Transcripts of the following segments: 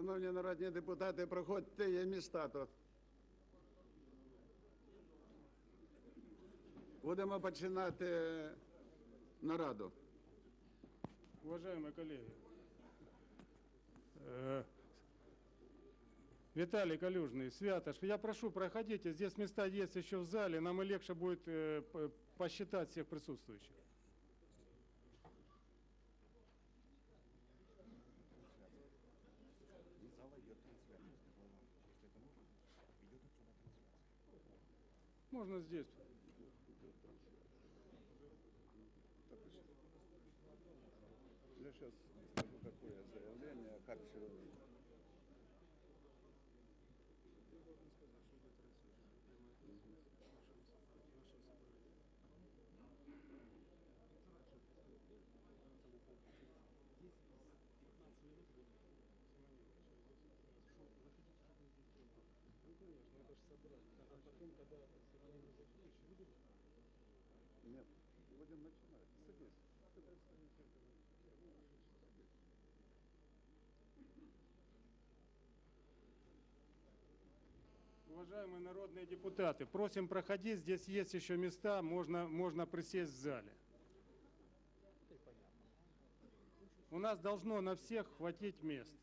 Шановні народні депутати, проходьте, є міста тут. Будемо починати нараду. Уважаемые коллеги, э, Виталий Калюжный, Святош, я прошу, проходите, здесь места есть еще в зале, нам и легче будет э, п- посчитать всех присутствующих. Можно здесь. Я сейчас скажу такое заявление, как человек. Нет, будем начинать. Садись. Уважаемые народные депутаты, просим проходить, здесь есть еще места, можно, можно присесть в зале. У нас должно на всех хватить мест.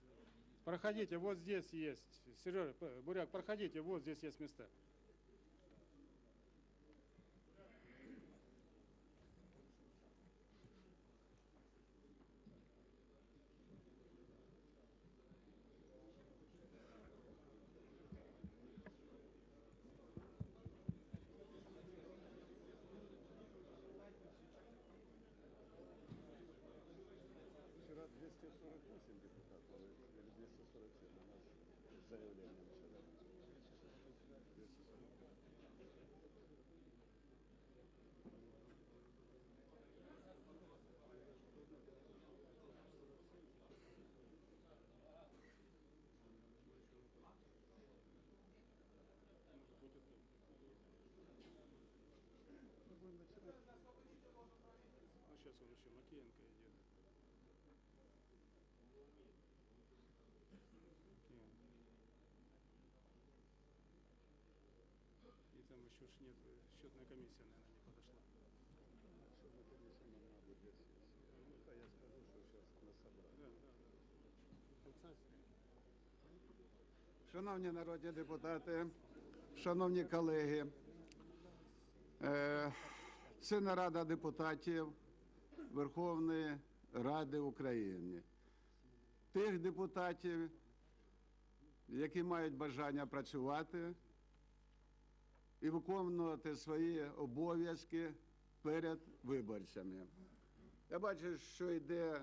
Проходите, вот здесь есть. Сережа, Буряк, проходите, вот здесь есть места. 248 депутатов, или 247 у нас заявление. 245. Мы будем начинать. Ну, сейчас он еще Макеенко идет. Там ж нет, счетная комиссия, наверное, не подошла. Мы, конечно, нам надо для сессии. Ну, да, я скажу, что сейчас на собрании. Да, да. Шановні народні депутати, шановні колеги, це нарада депутатів Верховної Ради України. Тих депутатів, які мають бажання працювати і виконувати свої обов'язки перед виборцями. Я бачу, що йде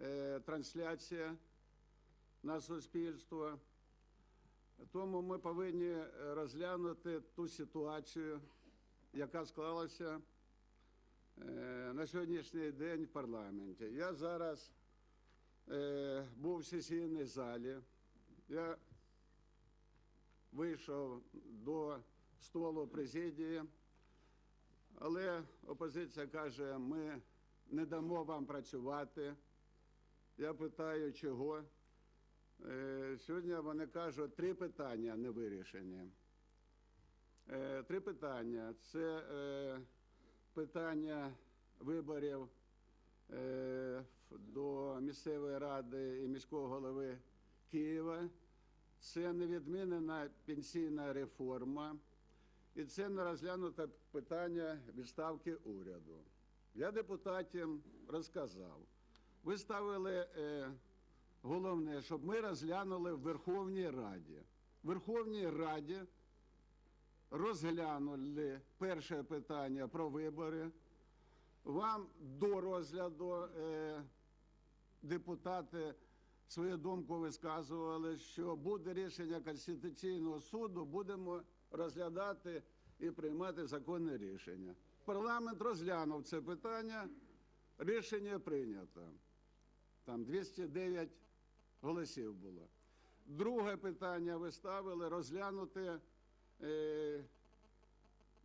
е, трансляція на суспільство. Тому ми повинні розглянути ту ситуацію, яка склалася е, на сьогоднішній день в парламенті. Я зараз е, був в сесійній залі. Я вийшов до столу президії, але опозиція каже, ми не дамо вам працювати. Я питаю, чого. Е, Сьогодні вони кажуть, три питання не вирішені. Е, Три питання. Це е, питання виборів до місцевої ради і міського голови Києва. Це невідмінена пенсійна реформа. І це не розглянуте питання відставки уряду. Я депутатам розказав. Ви ставили е, головне, щоб ми розглянули в Верховній Раді. В Верховній Раді розглянули перше питання про вибори. Вам до розгляду е, депутати свою думку висказували, що буде рішення Конституційного суду, будемо розглядати і приймати законне рішення. Парламент розглянув це питання, рішення прийнято. Там 209 голосів було. Друге питання ви ставили розглянути е,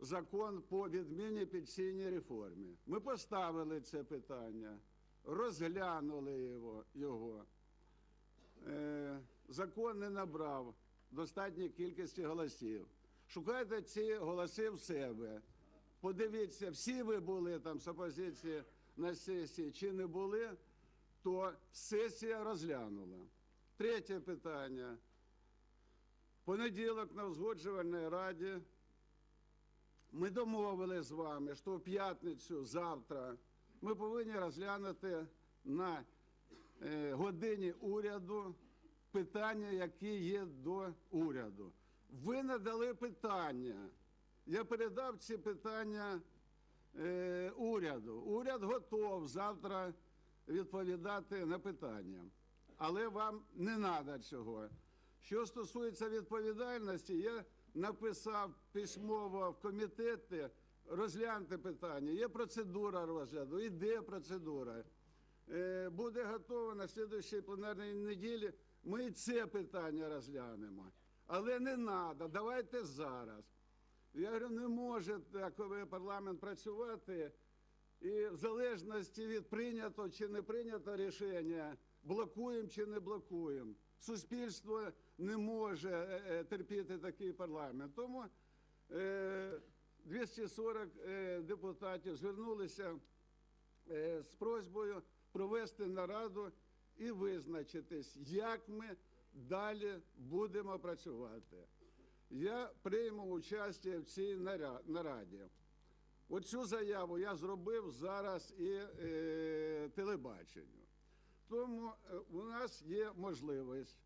закон по відміні пенсійній реформі. Ми поставили це питання, розглянули його. його. Е, закон не набрав достатньої кількості голосів. Шукайте ці голоси в себе. Подивіться, всі ви були там з опозиції на сесії чи не були, то сесія розглянула. Третє питання. Понеділок на узгоджувальній раді ми домовились з вами, що в п'ятницю, завтра, ми повинні розглянути на е, годині уряду питання, які є до уряду. Ви надали питання. Я передав ці питання е, уряду. Уряд готов завтра відповідати на питання. Але вам не треба цього. Що стосується відповідальності, я написав письмово в комітети, розгляньте питання. Є процедура розгляду, іде процедура. Е, Буде готова на слідуючій пленарній неділі. Ми це питання розглянемо. Але не треба, давайте зараз. Я говорю, не може такий парламент працювати. І в залежності від прийнято чи не прийнято рішення, блокуємо чи не блокуємо. Суспільство не може е, е, терпіти такий парламент. Тому е, 240 е, депутатів звернулися з просьбою провести нараду і визначитись, як ми далі будемо працювати. Я прийму участь в цій нараді. Оцю заяву я зробив зараз і е, телебаченню. Тому е, у нас є можливість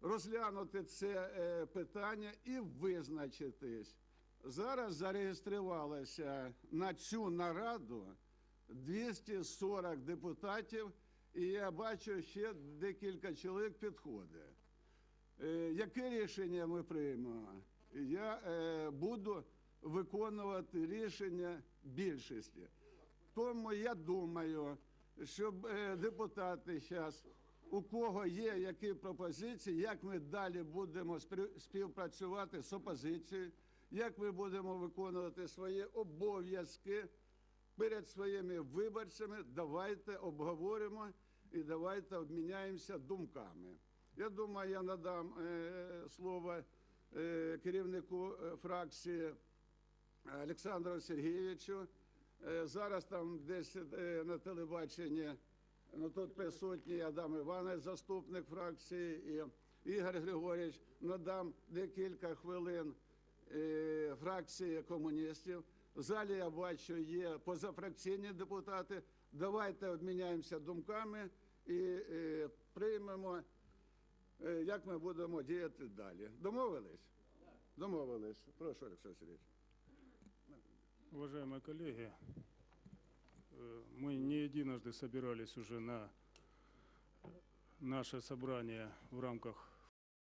розглянути це е, питання і визначитись. Зараз зареєструвалося на цю нараду 240 депутатів, і я бачу, ще декілька чоловік підходить. Е, Яке рішення ми приймемо? Я е, буду виконувати рішення більшості. Тому я думаю, щоб е, депутати зараз, у кого є які пропозиції, як ми далі будемо співпрацювати з опозицією, як ми будемо виконувати свої обов'язки перед своїми виборцями, давайте обговоримо і давайте обміняємося думками. Я думаю, я надам е, слово е, керівнику е, фракції Олександру Сергійовичу. Е, Зараз там десь е, на телебаченні ну, тут присутній Адам Іванович, заступник фракції, і Ігор Григорійович. Надам декілька хвилин е, фракції комуністів. В залі я бачу, є позафракційні депутати. Давайте обміняємося думками і е, приймемо, е, як ми будемо діяти далі. Домовились? Домовились. Прошу, Олексій Сергійович. Уважаемые коллеги, э, мы не единожды собирались уже на э, наше собрание в рамках